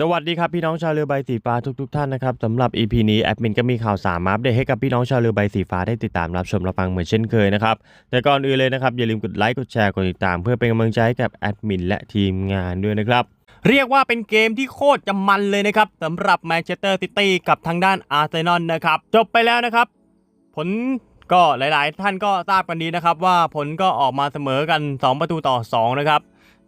สวัสดีครับพี่น้องชาวเรือใบสีฟ้าทุกๆทท่านนะครับสำหรับ EP นี้แอดมินก็มีข่าวสารมาอัปเดตให้กับพี่น้องชาวเรือใบสีฟ้าได้ติดตามรับชมรับฟังเหมือนเช่นเคยนะครับแต่ก่อนอื่นเลยนะครับอย่าลืมกดไลค์กดแชร์กดติดตาม เพื่อเป็นกำลังใจให้กับแอดมินและทีมงานด้วยนะครับเรียกว่าเป็นเกมที่โคตรจะมันเลยนะครับสำหรับแมนเชสเตอร์ซิตี้กับทางด้านอาร์เซนอลนะครับจบไปแล้วนะครับผลก็หลาย ๆ ท่านก็ทราบกันดีนะครับว่าผลก็ออกมาเสมอกัน 2 ประตูต่อ 2 นะครับ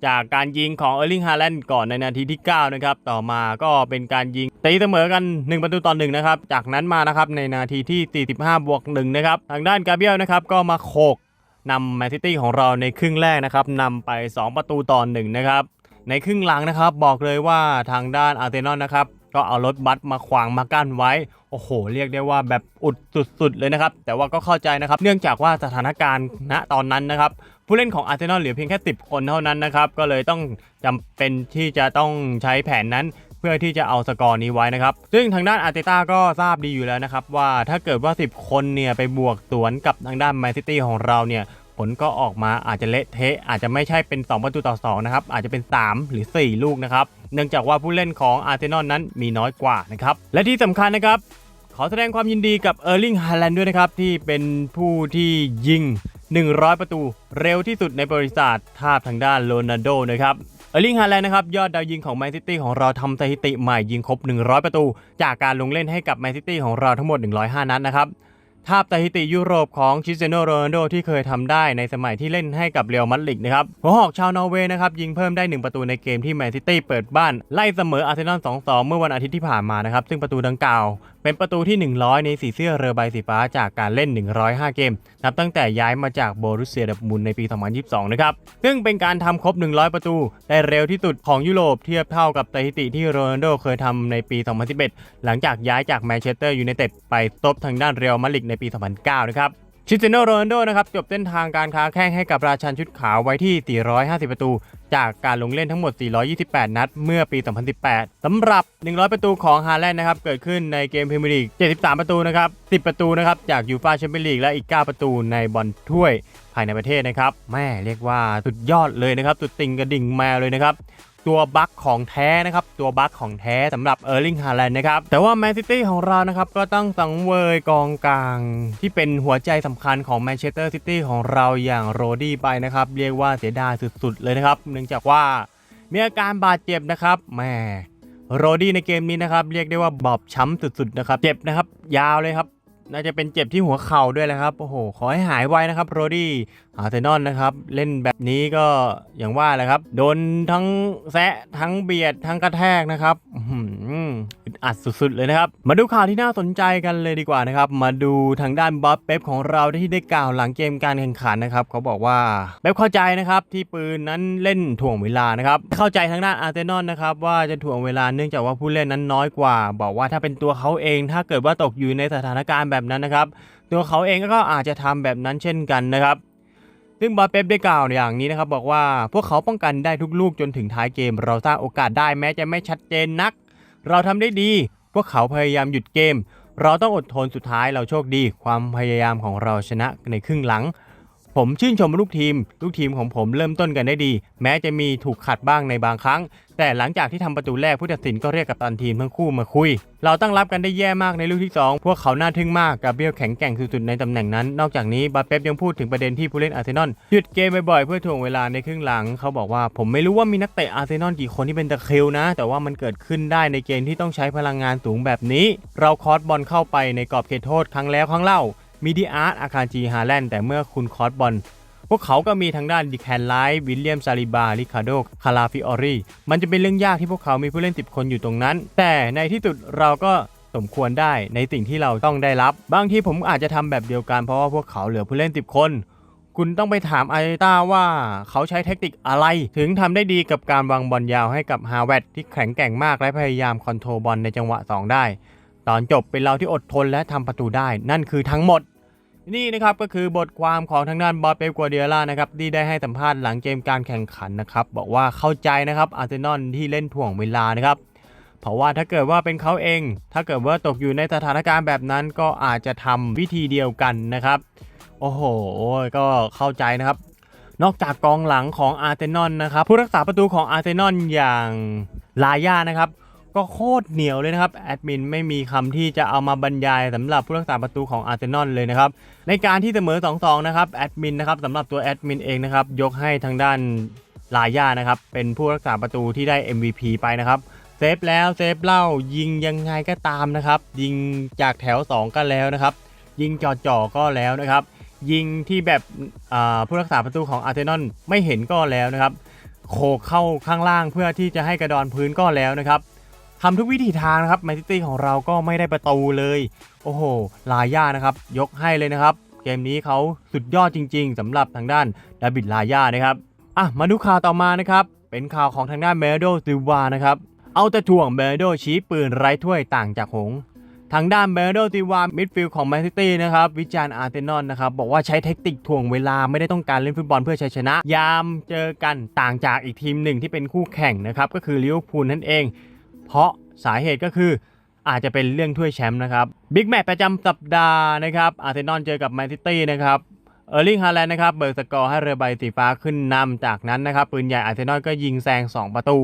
จากการยิงของเออร์ลิงฮาแลนด์ก่อนในนาทีที่ 9 นะครับ ต่อมาก็เป็นการยิงตีเสมอกัน 1 ประตูต่อ1นะครับ จากนั้นมานะครับในนาทีที่ 45 บวก1นะครับ ทางด้านกาเบียลนะครับก็มาโขกนำแมนซิตี้ของเราในครึ่งแรกนะครับนำไป 2 ประตูต่อ1นะครับ ในครึ่งหลังนะครับ บอกเลยว่าทางด้านอาร์เซนอลนะครับก็เอารถบัสมาขวางมากั้นไว้ โอ้โห เรียกได้ว่าแบบอุดสุดๆเลยนะครับ แต่ว่าก็เข้าใจนะครับ เนื่องจากว่าสถานการณ์ณตอนนั้นนะครับ ผู้เล่นของอาร์เซนอลเหลือเพียงแค่ 10 คนเท่านั้นนะครับ ก็เลยต้องจำเป็นที่จะต้องใช้แผนนั้นเพื่อที่จะเอาสกอร์นี้ไว้นะครับ ซึ่งทางด้านอาร์เตต้าก็ทราบดีอยู่แล้วนะครับ ว่าถ้าเกิดว่า 10 คนเนี่ยไปบวกสวนกับทางด้านแมนซิตี้ของเราเนี่ยผลก็ออกมาอาจจะเละเทะอาจจะไม่ใช่เป็น 2 ประตูต่อ 2 นะครับ อาจจะเป็น 3 หรือ 4 ลูกนะครับ เนื่องจากว่าผู้เล่นของอาร์เซนอลนั้นมีน้อยกว่านะครับ และที่สำคัญนะครับ ขอแสดงความยินดีกับเออร์ลิงฮาแลนด์ด้วยนะครับ ที่เป็นผู้ที่ยิง 100 ประตู เร็วที่สุดในบริษัททาบทางด้านโรนัลโดนะครับเออร์ลิงฮาแลนด์นะครับยอดดาวยิงของแมนซิตี้ของเราทำสถิติใหม่ยิงครบ 100 ประตู จากการลงเล่นให้กับแมนซิตี้ของเราทั้งหมด 105 นัดนะครับทาบสถิติยุโรปของคริเตียโนโรนัลโดที่เคยทำได้ในสมัยที่เล่นให้กับเรอัลมาดริดนะครับหัวหอกชาวนอร์เวย์นะครับยิงเพิ่มได้ 1 ประตูในเกมที่แมนซิตี้เปิดบ้าน ไล่เสมออาร์เซนอล 2-2 เมื่อวันอาทิตย์ที่ผ่านมานะครับ ซึ่งประตูดังกล่าว เป็นประตูที่ 100 ในสีเสื้อเรือใบสีฟ้าจากการเล่น 105 เกม นับตั้งแต่ย้ายมาจากโบรุสเซียดับมุนในปี 2022 นะครับ ซึ่งเป็นการทำครบ 100 ประตู ได้เร็วที่สุดของยุโรปเทียบเท่ากับสถิติที่โรนัลโดเคยทำในปี 2011 หลังจากย้ายจากแมนเชสเตอร์ยูไนเต็ดไปตบทางด้านเรอัลมาดริดในปี 2009 นะครับ คริเตียโนโรนโดนะครับจบเส้นทางการค้าแข้งให้กับราชันชุดขาวไว้ที่ 450 ประตู จากการลงเล่นทั้งหมด 428 นัด เมื่อปี 2018 สำหรับ 100 ประตูของฮาแลนด์นะครับ เกิดขึ้นในเกมพรีเมียร์ลีก 73 ประตูนะครับ 10 ประตูนะครับ จากยูฟาแชมเปี้ยนลีกและอีก 9 ประตูในบอลถ้วยภายในประเทศนะครับ แม่เรียกว่าสุดยอดเลยนะครับ สุดติงกระดิ่งแมวเลยนะครับ ตัวบัคของแท้นะครับ ตัวบัคของแท้สำหรับเออร์ลิงฮาแลนด์นะครับ แต่ว่าแมนซิตี้ของเรานะครับ ก็ต้องสังเวยกองกลาง ที่เป็นหัวใจสำคัญของแมนเชสเตอร์ซิตี้ของเราอย่างโรดี้ไปนะครับ เรียกว่าเสียดายสุดๆเลยนะครับ เนื่องจากว่ามีอาการบาดเจ็บนะครับแหมโรดี้ในเกมนี้นะครับ เรียกได้ว่าบอบช้ำสุดๆนะครับ เจ็บนะครับ ยาวเลยครับ น่าจะเป็นเจ็บที่หัวเข่าด้วยแหละครับ โอ้โห ขอให้หายไวนะครับโรดี้อาร์เซนอลนะครับ เล่นแบบนี้ก็อย่างว่าแหละครับ โดนทั้งแซะ ทั้งเบียด ทั้งกระแทกนะครับอึดอัดสุดๆเลยนะครับ มาดูข่าวที่น่าสนใจกันเลยดีกว่านะครับ มาดูทางด้านบ๊อบเป๊ปของเราที่ได้กล่าวหลังเกมการแข่งขันนะครับ เขาบอกว่าเป๊ปเข้าใจนะครับที่ปืนนั้นเล่นถ่วงเวลานะครับ เข้าใจทางด้านอาร์เซนอลนะครับว่าจะถ่วงเวลาเนื่องจากว่าผู้เล่นนั้นน้อยกว่า บอกว่าถ้าเป็นตัวเขาเอง ถ้าเกิดว่าตกอยู่ในสถานการณ์แบบนั้นนะครับ ตัวเขาเองก็อาจจะทำแบบนั้นเช่นกันนะครับ ซึ่งบาเป๊ปได้กล่าวอย่างนี้นะครับ บอกว่าพวกเขาป้องกันได้ทุกลูกจนถึงท้ายเกม เราสร้างโอกาสได้แม้จะไม่ชัดเจนนัก เราทำได้ดี พวกเขาพยายามหยุดเกม เราต้องอดทนสุดท้ายเราโชคดี ความพยายามของเราชนะในครึ่งหลัง ผมชื่นชมลูกทีม ลูกทีมของผมเริ่มต้นกันได้ดี แม้จะมีถูกขัดบ้างในบางครั้ง แต่หลังจากที่ทำประตูแรกผู้ตัดสินก็เรียกกับตันทีมทั้งคู่มาคุย เราตั้งรับกันได้แย่มากในลูกที่ 2 พวกเขาน่าทึ่งมากกาเบียลแข็งแกร่งสุดๆในตำแหน่งนั้น นอกจากนี้บาเป๊ปยังพูดถึงประเด็นที่ผู้เล่นอาร์เซนอลหยุดเกมบ่อยๆเพื่อถ่วงเวลาในครึ่งหลัง เขาบอกว่าผมไม่รู้ว่ามีนักเตะอาร์เซนอลกี่คนที่เป็นตะคริวนะ แต่ว่ามันเกิดขึ้นได้ในเกมที่ต้องใช้พลังงานสูงแบบนี้ เราคอร์สบอลเข้าไปในกรอบเขตโทษครั้งแล้วครั้งเล่า มีดีอาร์ตอาคารจีฮาแลนด์แต่เมื่อคุณคอร์สบอลพวกเขาก็มีทางด้านดิแคนไลท์วิลเลียมซาลิบาริคาโดคาราฟิออรีมันจะเป็นเรื่องยากที่พวกเขามีผู้เล่น 10 คนอยู่ตรงนั้น แต่ในที่สุดเราก็สมควรได้ในสิ่งที่เราต้องได้รับ บางทีผมอาจจะทำแบบเดียวกันเพราะว่าพวกเขาเหลือผู้เล่น 10 คน คุณต้องไปถามอาร์ต้าว่าเขาใช้เทคนิคอะไร ถึงทำได้ดีกับการวางบอลยาวให้กับฮาวเวดที่แข็งแกร่งมากและพยายามคอนโทรลบอลในจังหวะ 2 ได้ ตอนจบเป็นเราที่อดทนและทำประตูได้ นั่นคือทั้งหมด นี่นะครับก็คือบทความของทางด้านบอสเปกัวเดียล่านะครับที่ได้ให้สัมภาษณ์หลังเกมการแข่งขันนะครับบอกว่าเข้าใจนะครับอาร์เซนอลที่เล่นถ่วงเวลานะครับเพราะว่าถ้าเกิดว่าเป็นเขาเอง ถ้าเกิดว่าตกอยู่ในสถานการณ์แบบนั้นก็อาจจะทำวิธีเดียวกันนะครับโอ้โห ก็เข้าใจนะครับ นอกจากกองหลังของอาร์เซนอลนะครับผู้รักษาประตูของอาร์เซนอลอย่างลาย่านะครับ ก็โคตรเหนียวเลยนะครับแอดมินไม่มีคำที่จะเอามาบรรยายสำหรับผู้รักษาประตูของอาร์เซนอลเลยนะครับในการที่เสมอ 2-2 นะครับแอดมินนะครับสำหรับตัวแอดมินเองนะครับยกให้ทางด้านลาย่านะครับเป็นผู้รักษาประตูที่ได้ MVP ไปนะครับเซฟแล้วเซฟเล่ายิงยังไงก็ตามนะครับยิงจากแถว 2 ก็แล้วนะครับยิงจ่อๆก็แล้วนะครับยิงที่แบบผู้รักษาประตูของอาร์เซนอลไม่เห็นก็แล้วนะครับโขกเข้าข้างล่างเพื่อที่จะให้กระดอนพื้นก็แล้วนะครับ ทำทุกวิธีทางนะครับแมนซิตี้ของเราก็ไม่ได้ประตูเลย โอ้โห ลาย่านะครับ ยกให้เลยนะครับ เกมนี้เขาสุดยอดจริง ๆสำหรับทางด้านดาบิดลาย่านะครับอะมาดูข่าวต่อมานะครับ เป็นข่าวของทางด้านเมโดซิวานะครับ เอาแต่ถ่วงเมโดชี้ปืนไร้ถ้วยต่างจากหงทางด้านเบรโดติวามิดฟิลด์ของแมนซิตี้นะครับ วิจารณ์อาร์เซนอลนะครับ บอกว่าใช้เทคนิคถ่วงเวลาไม่ได้ต้องการเล่นฟุตบอลเพื่อชัยชนะ ยามเจอกันต่างจากอีกทีมหนึ่งที่เป็นคู่แข่งนะครับ ก็คือลิเวอร์พูลนั่นเอง เพราะสาเหตุก็คืออาจจะเป็นเรื่องถ้วยแชมป์นะครับบิ๊กแมตช์ประจำสัปดาห์นะครับอาร์เซนอลเจอกับแมนซิตี้นะครับเออร์ลิงฮาแลนด์นะครับเบิกสกอร์ให้เรือใบสีฟ้าขึ้นนำจากนั้นนะครับปืนใหญ่อาร์เซนอลก็ยิงแซง 2 ประตู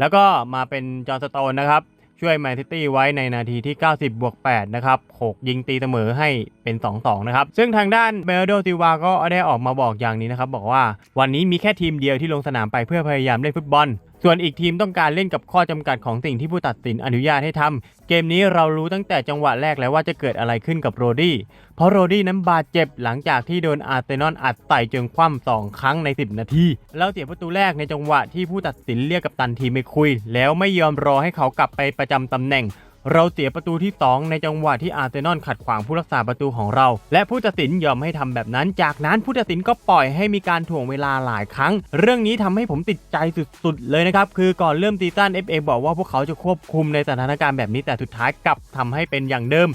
แล้วก็มาเป็นจอห์สโตนนะครับช่วยแมนซิตี้ไว้ในนาทีที่ 90 บวก 8 นะครับโขกยิงตีเสมอให้เป็น 2-2 นะครับ ซึ่งทางด้านเบลโดติวาก็ได้ออกมาบอกอย่างนี้นะครับ บอกว่าวันนี้มีแค่ทีมเดียวที่ลงสนามไปเพื่อพยายามเล่นฟุตบอล ส่วนอีกทีมต้องการเล่นกับข้อจำกัดของสิ่งที่ผู้ตัดสินอนุญาตให้ทำเกมนี้เรารู้ตั้งแต่จังหวะแรกแล้วว่าจะเกิดอะไรขึ้นกับโรดี้ เพราะโรดี้นั้นบาดเจ็บหลังจากที่โดนอาร์เซนอลอัดไต่จนคว่ำสองครั้งใน 10 นาที แล้วเสียประตูแรกในจังหวะที่ผู้ตัดสินเรียกกับตันทีมไปคุย แล้วไม่ยอมรอให้เขากลับไปประจำตำแหน่ง เราเสียประตูที่ 2 ในจังหวะที่อาร์เซนอลขัดขวางผู้รักษาประตูของเรา และผู้ตัดสินยอมให้ทำแบบนั้น จากนั้นผู้ตัดสินก็ปล่อยให้มีการถ่วงเวลาหลายครั้ง เรื่องนี้ทำให้ผมติดใจสุดๆ เลยนะครับ คือก่อนเริ่มซีซั่น FA บอกว่าพวกเขาจะควบคุมในสถานการณ์แบบนี้แต่สุดท้ายกลับทำให้เป็นอย่างเดิม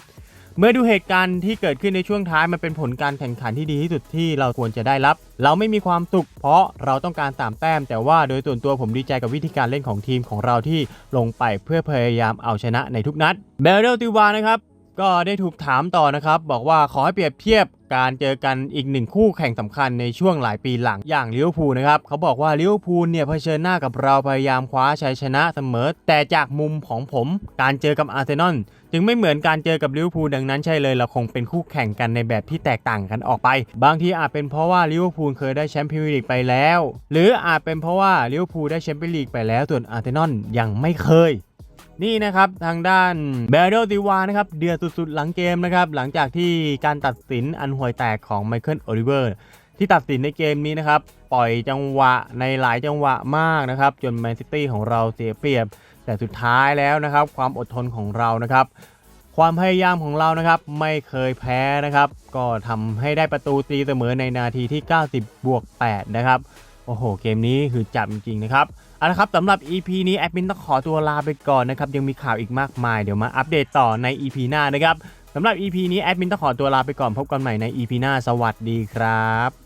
เมื่อดูเหตุการณ์ที่เกิดขึ้นในช่วงท้ายมันเป็นผลการแข่งขันที่ดีที่สุดที่เราควรจะได้รับ เราไม่มีความสุขเพราะเราต้องการตามแต้ม แต่ว่าโดยส่วนตัวผมดีใจกับวิธีการเล่นของทีมของเราที่ลงไปเพื่อพยายามเอาชนะในทุกนัดเบลเดลติวานะครับ ก็ได้ถูกถามต่อนะครับ บอกว่าขอให้เปรียบเทียบการเจอกันอีกหนึ่งคู่แข่งสำคัญในช่วงหลายปีหลังอย่างลิเวอร์พูลนะครับ เขาบอกว่าลิเวอร์พูลเนี่ยเผชิญหน้ากับเราพยายามคว้าชัยชนะเสมอ แต่จากมุมของผม การเจอกับอาร์เซนอลจึงไม่เหมือนการเจอกับลิเวอร์พูลดังนั้นใช่เลยเราคงเป็นคู่แข่งกันในแบบที่แตกต่างกันออกไป บางทีอาจเป็นเพราะว่าลิเวอร์พูลเคยได้แชมป์พรีเมียร์ลีกไปแล้ว หรืออาจเป็นเพราะว่าลิเวอร์พูลได้แชมเปี้ยนลีกไปแล้วส่วนอาร์เซนอลยังไม่เคย นี่นะครับทางด้านเบลโดติวานะครับเดือดสุดๆ หลังเกมนะครับหลังจากที่การตัดสินอันห่วยแตกของไมเคิลโอลิเวอร์ที่ตัดสินในเกมนี้นะครับปล่อยจังหวะในหลายจังหวะมากนะครับจนแมนซิตี้ของเราเสียเปรียบ แต่สุดท้ายแล้วนะครับความอดทนของเรานะครับความพยายามของเรานะครับไม่เคยแพ้นะครับ ก็ทำให้ได้ประตูตีเสมอในนาทีที่ 90 บวก 8 นะครับ โอ้โห เกมนี้คือจับจริงๆนะครับเอาละครับสำหรับ EP นี้แอดมินต้องขอตัวลาไปก่อนนะครับ ยังมีข่าวอีกมากมาย เดี๋ยวมาอัปเดตต่อใน EP หน้านะครับสำหรับ EP นี้แอดมินต้องขอตัวลาไปก่อนพบกันใหม่ใน EP หน้า สวัสดีครับ